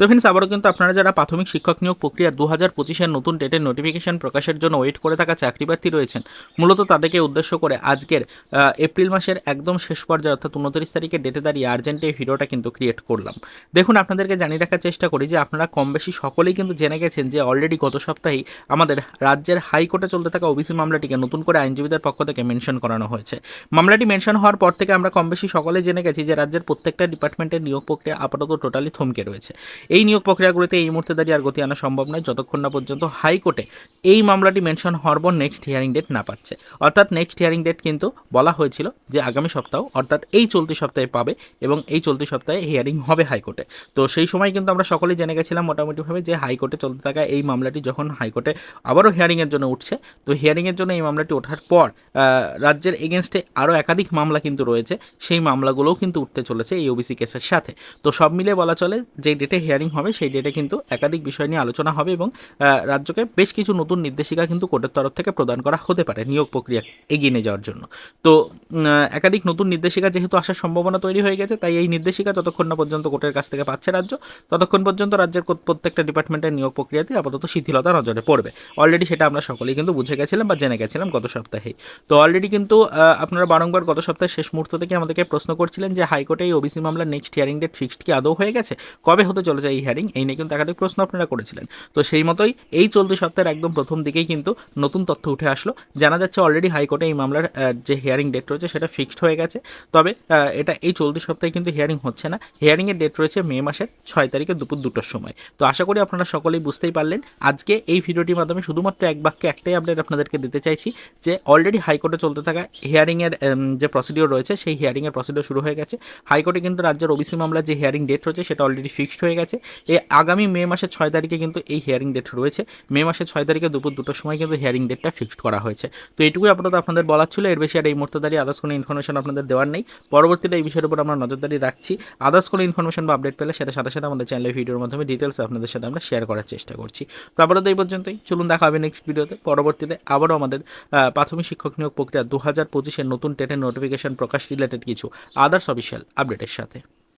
তো ফ্রেন্ডস আবারও কিন্তু আপনারা যারা প্রাথমিক শিক্ষক নিয়োগ প্রক্রিয়া দু হাজার পঁচিশের নতুন ডেটের নোটিফিকেশন প্রকাশের জন্য ওয়েট করে থাকা চাকরি প্রার্থী রয়েছেন, মূলত তাদেরকে উদ্দেশ্য করে আজকের এপ্রিল মাসের একদম শেষ পর্যায়ে অর্থাৎ উনত্রিশ তারিখের ডেটে দাঁড়িয়ে আর্জেন্ট এই ভিডিওটা কিন্তু ক্রিয়েট করলাম। দেখুন, আপনাদেরকে জানিয়ে রাখার চেষ্টা করি যে আপনারা কম বেশি সকলেই কিন্তু জেনে গেছেন যে অলরেডি গত সপ্তাহেই আমাদের রাজ্যের হাইকোর্টে চলতে থাকা ওবিসি মামলাটিকে নতুন করে আইনজীবীদের পক্ষ থেকে মেনশন করানো হয়েছে। মামলাটি মেনশন হওয়ার পর থেকে আমরা কম বেশি সকলে জেনে গেছি যে রাজ্যের প্রত্যেকটা ডিপার্টমেন্টের নিয়োগ প্রক্রিয়া আপাতত টোটালি থমকে রয়েছে। এই নিয়োগ প্রক্রিয়াগুলিতে এই মুহূর্তে দাঁড়িয়ে আর গতি আনা সম্ভব নয়। যতক্ষণ না পর্যন্ত হাইকোর্টে এই মামলাটি মেনশন হওয়ার পর নেক্সট হিয়ারিং ডেট না পাচ্ছে। অর্থাৎ নেক্সট হিয়ারিং ডেট কিন্তু বলা হয়েছিল যে আগামী সপ্তাহ, অর্থাৎ এই চলতি সপ্তাহে পাবে এবং এই চলতি সপ্তাহে হিয়ারিং হবে হাইকোর্টে। তো সেই সময় কিন্তু আমরা সকলেই জেনে গেছিলাম মোটামুটিভাবে যে হাইকোর্টে চলতে থাকা এই মামলাটি যখন হাইকোর্টে আবারও হিয়ারিংয়ের জন্য উঠছে, তো হিয়ারিংয়ের জন্য এই মামলাটি ওঠার পর রাজ্যের এগেনস্টে আরও একাধিক মামলা কিন্তু রয়েছে। সেই মামলাগুলোও কিন্তু উঠতে চলেছে এই ওবিসি কেসের সাথে। তো সব মিলে বলা চলে যে ডেটে হিয়ারিং হবে, সেই ডেটে কিন্তু একাধিক বিষয় নিয়ে আলোচনা হবে এবং রাজ্যকে বেশ কিছু নতুন নির্দেশিকা কিন্তু কোর্টের তরফ থেকে প্রদান করা হতে পারে নিয়োগ প্রক্রিয়া এগিয়ে নিয়ে যাওয়ার জন্য। তো একাধিক নতুন নির্দেশিকা যেহেতু আসার সম্ভাবনা তৈরি হয়ে গেছে, তাই এই নির্দেশিকা যতক্ষণ না পর্যন্ত কোর্টের কাছ থেকে পাচ্ছে রাজ্য, ততক্ষণ পর্যন্ত রাজ্যের প্রত্যেকটা ডিপার্টমেন্টের নিয়োগ প্রক্রিয়াতে আপাতত শিথিলতা নজরে পড়বে। অলরেডি সেটা আমরা সকলেই কিন্তু বুঝে গেছিলাম বা জেনে গেছিলাম গত সপ্তাহেই। তো অলরেডি কিন্তু আপনারা বারংবার গত সপ্তাহের শেষ মুহূর্ত থেকে আমাদেরকে প্রশ্ন করছিলেন যে হাইকোর্টে এই ওবিসি মামলার নেক্সট হিয়ারিং ডেট ফিক্সড কি আদৌ হয়ে গেছে? কবে হতে চলেছে এই হিয়ারিং এই নিয়ে কিন্তু একাধিক প্রশ্ন আপনারা করেছিলেন। তো সেই মতোই এই চলতি সপ্তাহের একদম প্রথম দিকেই কিন্তু নতুন তথ্য উঠে আসলো। জানা যাচ্ছে অলরেডি হাইকোর্টে এই মামলার যে হিয়ারিং ডেট রয়েছে সেটা ফিক্সড হয়ে গেছে। তবে এটা এই চলতি সপ্তাহে কিন্তু হিয়ারিং হচ্ছে না। হিয়ারিংয়ের ডেট রয়েছে মে মাসের ছয় তারিখে দুপুর দুটোর সময়। তো আশা করি আপনারা সকলেই বুঝতেই পারলেন। আজকে এই ভিডিওটির মাধ্যমে শুধুমাত্র এক বাক্যে একটাই আপডেট আপনাদেরকে দিতে চাইছি, যে অলরেডি হাইকোর্টে চলতে থাকা হিয়ারিংয়ের যে প্রসিডিওর রয়েছে, সেই হিয়ারিংয়ের প্রসিডিওর শুরু হয়ে গেছে। হাইকোর্টে কিন্তু রাজ্যের ওবিসি মামলার যে হিয়ারিং ডেট রয়েছে, সেটা অলরেডি ফিক্সড হয়ে গেছে। এই আগামী মে মাসের ছয় তারিখে কিন্তু এই হিয়ারিং ডেট রয়েছে। মে মাসের ছয় তারিখে দুপুর দুটোর সময় কিন্তু হিয়ারিং ডেটটা ফিক্সড করা হয়েছে। তো এটুকুই আপাতত আপনাদের বলার ছিল। এর বেশি আর এই মুহূর্তে দাঁড়িয়ে আদার্স কোনো ইনফরমেশন আপনাদের দেওয়ার নেই। পরবর্তীতে এই বিষয়ের উপর আমরা নজরদারি রাখছি। আদার্স কোনো ইনফরমেশন বা আপডেট পেলে সেটা সাথে সাথে আমাদের চ্যানেলের ভিডিওর মাধ্যমে ডিটেলস আপনাদের সাথে আমরা শেয়ার করার চেষ্টা করছি। তো আপাতত এই পর্যন্তই। চলুন দেখা হবে নেক্সট ভিডিওতে পরবর্তীতে আবারও আমাদের প্রাথমিক শিক্ষক নিয়োগ প্রক্রিয়া দু হাজার পঁচিশের নতুন টেটের নোটিফিকেশন প্রকাশ রিলেটেড কিছু আদার্স অফিসিয়াল আপডেটের সাথে।